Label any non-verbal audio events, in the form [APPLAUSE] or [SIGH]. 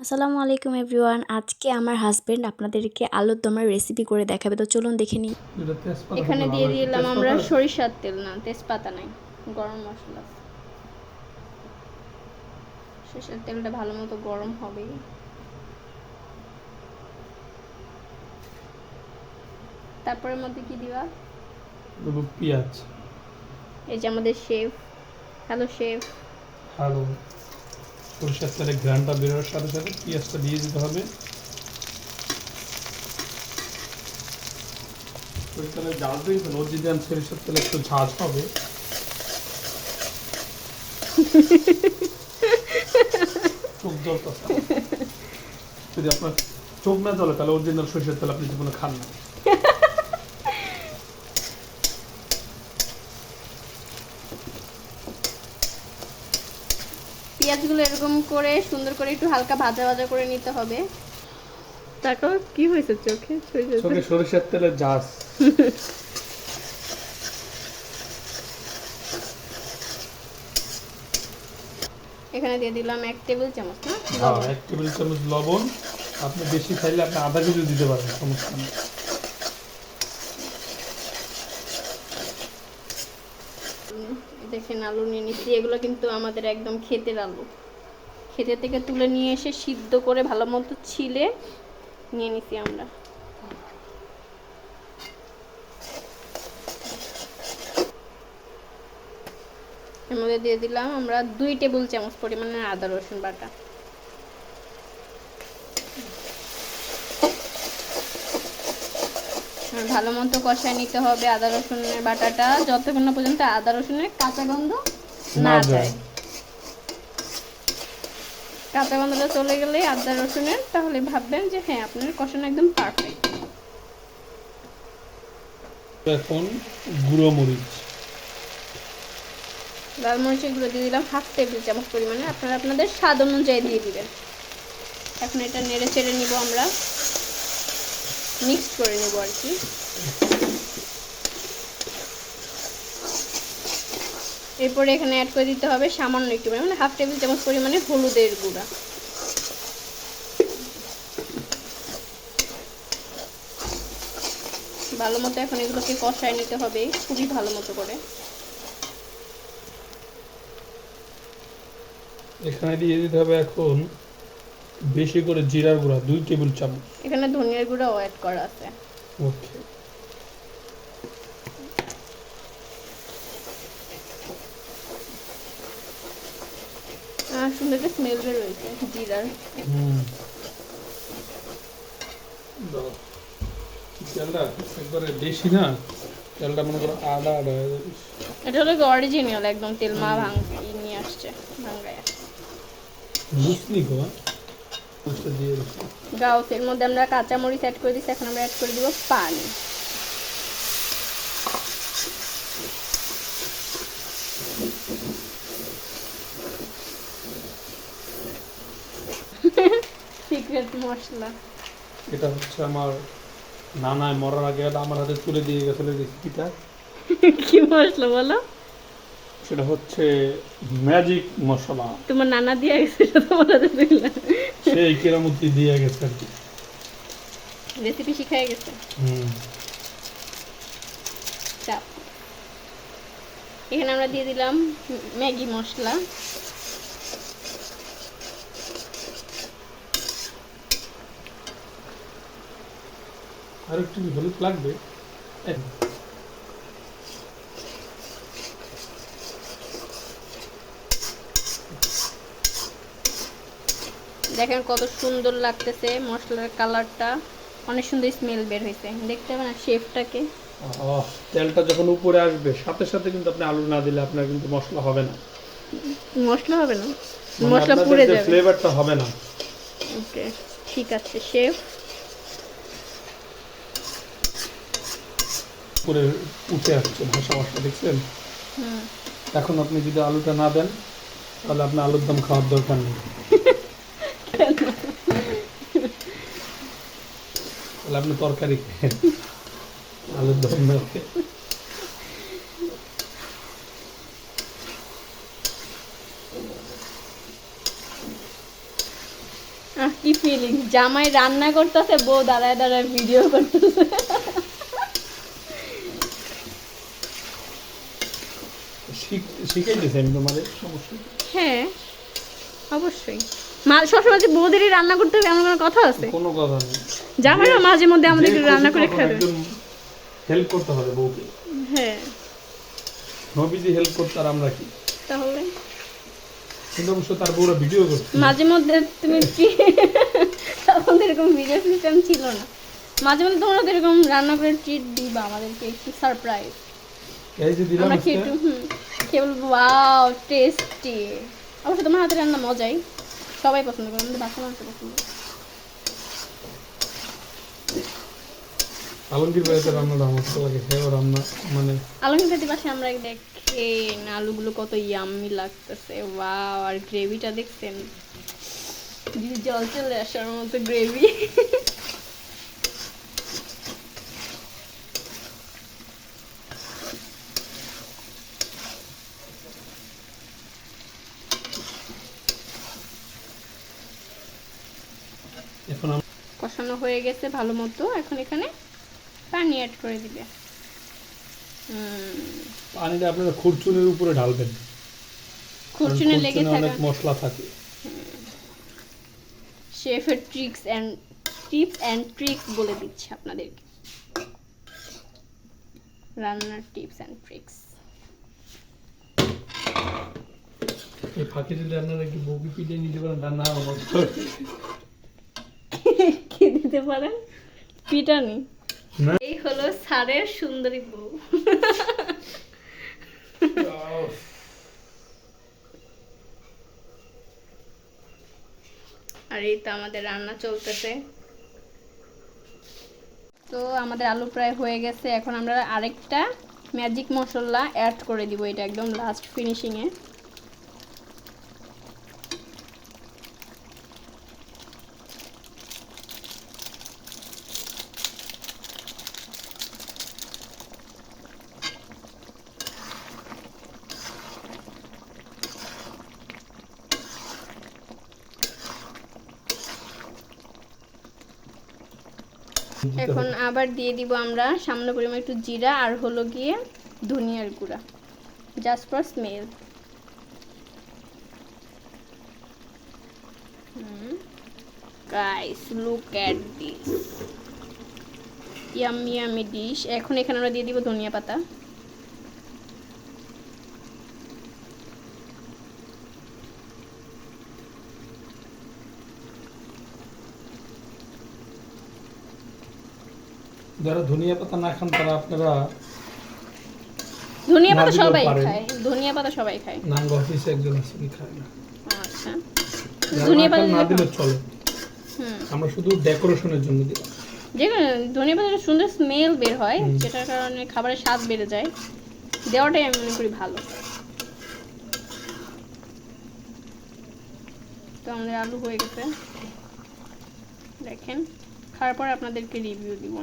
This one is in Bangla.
আসসালামু আলাইকুম এভরিওয়ান। আজকে আমার হাজবেন্ড আপনাদেরকে আলুর দমের রেসিপি করে দেখাবে। তো চলুন দেখে নিই। এখানে দিয়ে দিলাম আমরা সরিষার তেল। না তেজপাতা নাই গরম মশলা। সরিষার তেলটা ভালো মতো গরম হবে তারপরে মধ্যে কি দিবা? দেবো পেঁয়াজ। এই যে আমাদের শেফ। Hello chef. আলু সরষের তেলে ঘ্রানটা বেরোর সাথে সাথে পেঁয়াজটা দিয়ে দিতে হবে। তেলে সরিষার তেলে একটু ঝাঁজ হবে। চোখ যদি আপনার চোখ না জ্বলে, তাহলে অরিজিনাল সরষের তেল আপনি জীবনে খান না। পেঁয়াজগুলো এরকম করে সুন্দর করে একটু হালকা ভাজা ভাজা করে নিতে হবে। তারপর কি হয়েছে চোখে? চোখে সরিষার তেলের ঝাঁজ। এখানে দিয়ে দিলাম এক টেবিল চামচ না? হ্যাঁ এক টেবিল চামচ লবণ। আপনি বেশি খাইলে আপনি আধা কেজি দিতে পারেন সমস্যা নেই। দেখেন আলু নিয়ে নিচ্ছি, এগুলো কিন্তু আমাদের একদম ক্ষেতের আলু। খেতে থেকে তুলে নিয়ে এসে সিদ্ধ করে ভালো মতো ছিলে নিয়ে নিছি আমরা। এর মধ্যে দিয়ে দিলাম আমরা দুই টেবিল চামচ পরিমাণে আদা রসুন বাটা। ভালো মতো কষায় নিতে হবে আদা রসুনের বাটাটা। যতক্ষণ না পর্যন্ত আদা রসুনের কাঁচা গন্ধ না যায়। কাঁচা গন্ধটা চলে গেলে আদা রসুনের তাহলে ভাববেন যে হ্যাঁ আপনার কষানো একদম পারফেক্ট এখন গুঁড়ো মরিচ। লাল মরিচের গুঁড়ো দিয়ে দিলাম হাফ টেবিল চামচ পরিমাণে। আপনারা আপনাদের স্বাদ অনুযায়ী দিয়ে দিবেন। এখন এটা নেড়ে চেড়ে নিব আমরা। মিক্সড করে নেব আর কি। এরপরে এখানে অ্যাড করে দিতে হবে সামান্য একটু মানে হাফ টেবিল চামচ পরিমাণে হলুদের গুঁড়া। ভালো মতো এখন এগুলোকে কষায় নিতে হবে, খুবই ভালো মতো করে। এখানে দিয়ে দিতে হবে এখন বেশি করে জিরার গুঁড়া দুই টেবিল চামচ। এখানে ধনিয়ার গুঁড়াও অ্যাড করা আছে। ওকে। আর সুন্দর একটা স্মেল বের রয়েছে জিরার। হুম। তেলটা একবারে বেশি না তেলটা মনে করো আদা আদা। এটা হলো অরিজিনাল একদম তেল মা ভাঙ নিয়ে আসছে ভাঙ্গায় বুঝলি গো হ্যাঁ? মরিচটা দিয়ে দিচ্ছি। গাউস এর মধ্যে আমরা কাঁচা মরিচ অ্যাড করে দিচ্ছি এখন আমরা অ্যাড করে দিব পানি। সিক্রেট মশলা। এটা হচ্ছে আমার নানায় মরার আগে আমার হাতে তুলে দিয়ে গেছিল রেসিপিটা [LAUGHS] কি মশলা বলো? সেটা হচ্ছে ম্যাজিক মশলা। তোমার নানা দিয়ে গেছে তোমার হাতে দিলাম সেই কেরামতি দিয়ে গেছে আর কি। রেসিপি শিখাই গেছে। হুম। চাপ। এখানে আমরা দিয়ে দিলাম ম্যাগি মশলা। আর একটু হলুদ লাগবে। দেখেন কত সুন্দর লাগতেছে মশলার কালারটা। অনেক সুন্দর স্মেল বের হয়েছে। দেখতে হবে না শেফটাকে তেলটা যখন উপরে আসবে সাথে সাথে কিন্তু আপনি আলু না দিলে আপনার কিন্তু মশলা হবে না। মশলা হবে না? মানে মশলা পুড়ে যাবে। ফ্লেভারটা হবে না। ওকে ঠিক আছে শেফ উপরে উঠে আসছে ভাষা ভাষা দেখছেন? এখন আপনি যদি আলুটা না দেন তাহলে আপনার আলুর দম খাওয়ার দরকার নেই। তাহলে আপনি তরকারি আলুর দম কি ফিলিং জামাই রান্না করতেছে বউ দাঁড়ায় দাঁড়ায় ভিডিও করতেছে। আমি তোমাদের সমস্যা? হ্যাঁ অবশ্যই। মা সবসময় যে বৌদেরই রান্না করতে হবে এমন কোনো কথা আছে? কোনো কথা নেই। জামাইরা মাঝে মধ্যে আমাদেরকে রান্না করে খাবে হেল্প করতে হবে বউকে। হ্যাঁ। নবীজি হেল্প করতে আর আমরা কি? তাহলে? কিন্তু অবশ্য তার বউরা ভিডিও করছে। মাঝে মধ্যে তুমি কি? তখন এরকম ভিডিও সিস্টেম ছিল না। মাঝে মধ্যে তোমরা এরকম রান্না করে ট্রিট দিবা আমাদেরকে একটু সারপ্রাইজ এই যে দিলাম আমরা খেয়ে একটু। হুম খেয়ে বলব ওয়াও টেস্টি অবশ্য তোমার হাতের রান্না মজাই। সবাই পছন্দ করে আমাদের বাসা মাংস পছন্দ করে। আলমগীর বাড়িতে রান্নাটা আমার লাগে সেও রান্না মানে আলমগীর দাদি পাশে আমরা দেখেন আলুগুলো কত ইয়াম্মি লাগতেছে ওয়াও আর গ্রেভিটা দেখছেন? জল চলে আসার মতো গ্রেভি এখন কষানো হয়ে গেছে ভালো মতো এখন এখানে পানি অ্যাড করে দিবে। হুম, পানিটা আপনারা খুরচুনের উপরে ঢালবেন। খুরচুনে লেগে থাকে অনেক মশলা থাকে। শেফের tricks and tips and tricks বলে দিচ্ছি আপনাদেরকে। রান্নার টিপস অ্যান্ড ট্রিক্স এই ফাঁকে যদি আপনারা একটু বউকে পিটে নিতে পারেন রান্না আমার [LAUGHS] কি দিতে পারেন? পিটানি। হলো সারের সুন্দরী বউ। আর এই তো আমাদের রান্না চলতেছে। তো আমাদের আলু প্রায় হয়ে গেছে, এখন আমরা আরেকটা ম্যাজিক মশলা অ্যাড করে দিব, এটা একদম লাস্ট ফিনিশিংয়ে এখন আবার দিয়ে দিব আমরা সামান্য পরিমাণ একটু জিরা আর হলো গিয়ে ধনিয়ার গুঁড়া just for smell guys look at this yummy yummy dish এখন এখানে আমরা দিয়ে দিব ধনিয়া পাতা। যারা ধনিয়া পাতা না খান তারা আপনারা ধনিয়া পাতা সবাই খায় ধনিয়া পাতা সবাই খায়। নাঙ্গ অফিসে একজন আছে উনি খায় না। আচ্ছা। ধনিয়া পাতা না দিলে চলে। হুম। আমরা শুধু ডেকোরেশনের জন্য দিলাম যে ধনিয়া পাতার সুন্দর স্মেল বের হয় যেটার কারণে খাবারের স্বাদ বেড়ে যায়। দেওয়াটাই আমি মনে করি ভালো। তো আমাদের আলু হয়ে গেছে। দেখেন খাওয়ার পর আপনাদেরকে রিভিউ দিব